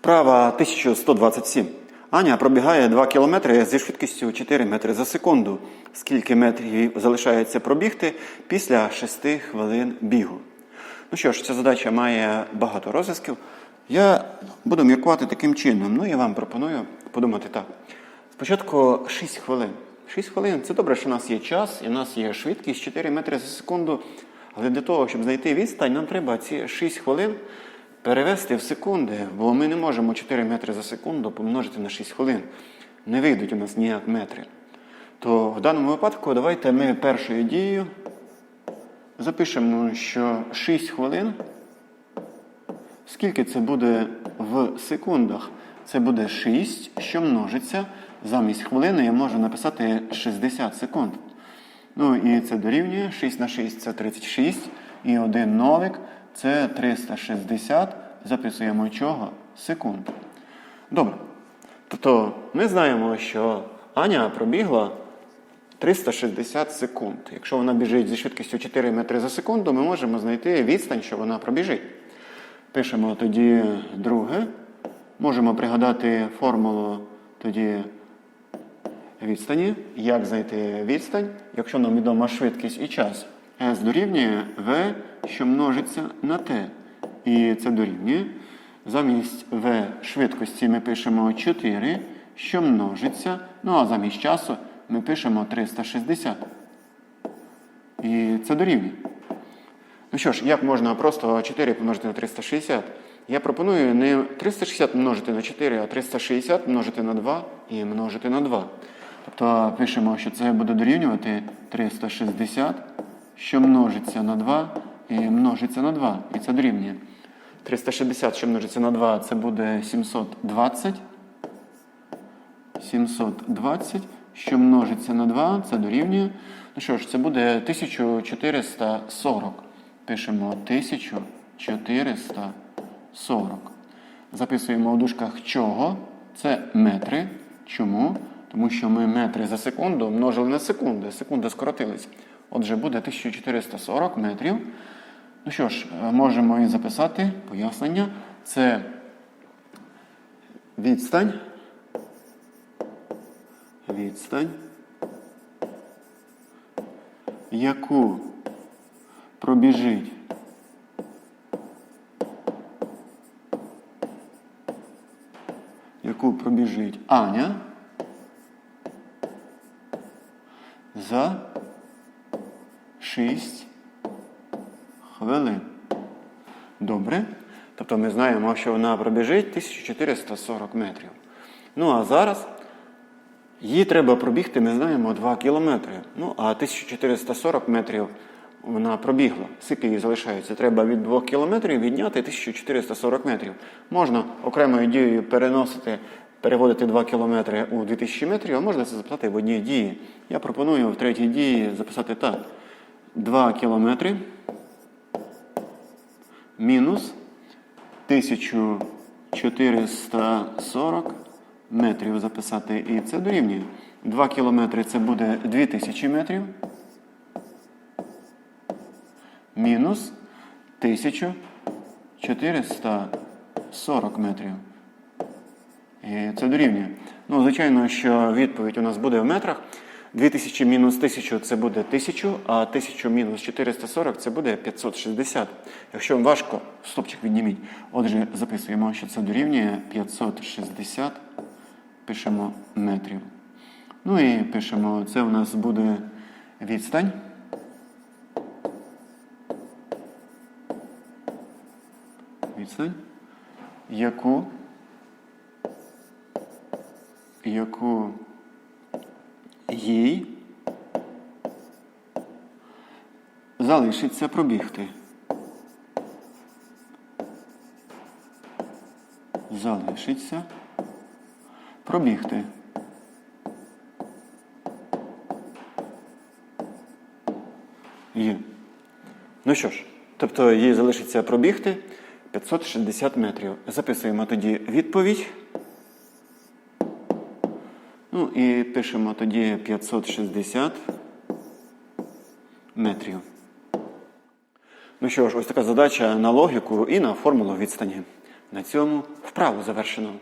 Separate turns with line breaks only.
Вправа 1127. Аня пробігає 2 кілометри зі швидкістю 4 метри за секунду. Скільки метрів залишається пробігти після 6 хвилин бігу? Ну що ж, ця задача має багато розв'язків. Я буду міркувати таким чином. Ну, я вам пропоную подумати так. Спочатку 6 хвилин. 6 хвилин це добре, що у нас є час, і у нас є швидкість 4 метри за секунду. Але для того, щоб знайти відстань, нам треба ці 6 хвилин перевести в секунди, бо ми не можемо 4 метри за секунду помножити на 6 хвилин. Не вийдуть у нас ніяк метри. То в даному випадку давайте ми першою дією запишемо, що 6 хвилин. Скільки це буде в секундах? Це буде 6, що множиться. Замість хвилини я можу написати 60 секунд. Ну і це дорівнює 6 на 6 це 36. І один нолик це 360. Записуємо чого? Секунд. Добре. Тобто ми знаємо, що Аня пробігла 360 секунд. Якщо вона біжить зі швидкістю 4 метри за секунду, ми можемо знайти відстань, що вона пробіжить. Пишемо тоді друге. Можемо пригадати формулу тоді відстані. Як знайти відстань, якщо нам відома швидкість і час. S дорівнює V, що множиться на T. І це дорівнює. Замість V швидкості ми пишемо 4, що множиться. Ну а замість часу ми пишемо 360. І це дорівнює. Ну що ж, як можна просто 4 помножити на 360? Я пропоную не 360 множити на 4, а 360 множити на 2 і множити на 2. Тобто пишемо, що це буде дорівнювати 360, що множиться на 2 і множиться на 2. І це дорівнює. 360, що множиться на 2, це буде 720. 720, що множиться на 2, це дорівнює. Ну що ж, це буде 1440. Пишемо 1440. Записуємо у дужках чого? Це метри. Чому? Тому що ми метри за секунду множили на секунди. Секунди скоротились. Отже, буде 1440 метрів. Ну що ж, можемо і записати пояснення. Це відстань. Відстань, яку пробіжить яку пробіжить Аня за 6 хвилин. Добре. Тобто ми знаємо, що вона пробіжить 1440 метрів. Ну а зараз їй треба пробігти, ми знаємо, 2 кілометри. Ну, а 1440 метрів вона пробігла. Скільки їй залишається? Треба від 2 кілометрів відняти 1440 метрів. Можна окремою дією переносити, переводити 2 кілометри у 2000 метрів, а можна це записати в одній дії. Я пропоную в третій дії записати так. 2 кілометри мінус 1440 метрів записати. І це дорівнює. 2 кілометри це буде 2000 метрів. Мінус 1440 метрів. І це дорівнює. Ну, звичайно, що відповідь у нас буде в метрах. 2000 мінус 1000 це буде 1000, а 1000 мінус 440 це буде 560. Якщо вам важко, стопчик відніміть. Отже, записуємо, що це дорівнює 560. Пишемо метрів. Ну і пишемо, це у нас буде відстань. Відстань, яку, яку їй залишиться пробігти. Залишиться пробігти. Є. Ну що ж, тобто їй залишиться пробігти 560 метрів. Записуємо тоді відповідь. Ну і пишемо тоді 560 метрів. Ну що ж, ось така задача на логіку і на формулу відстані. На цьому вправу завершено.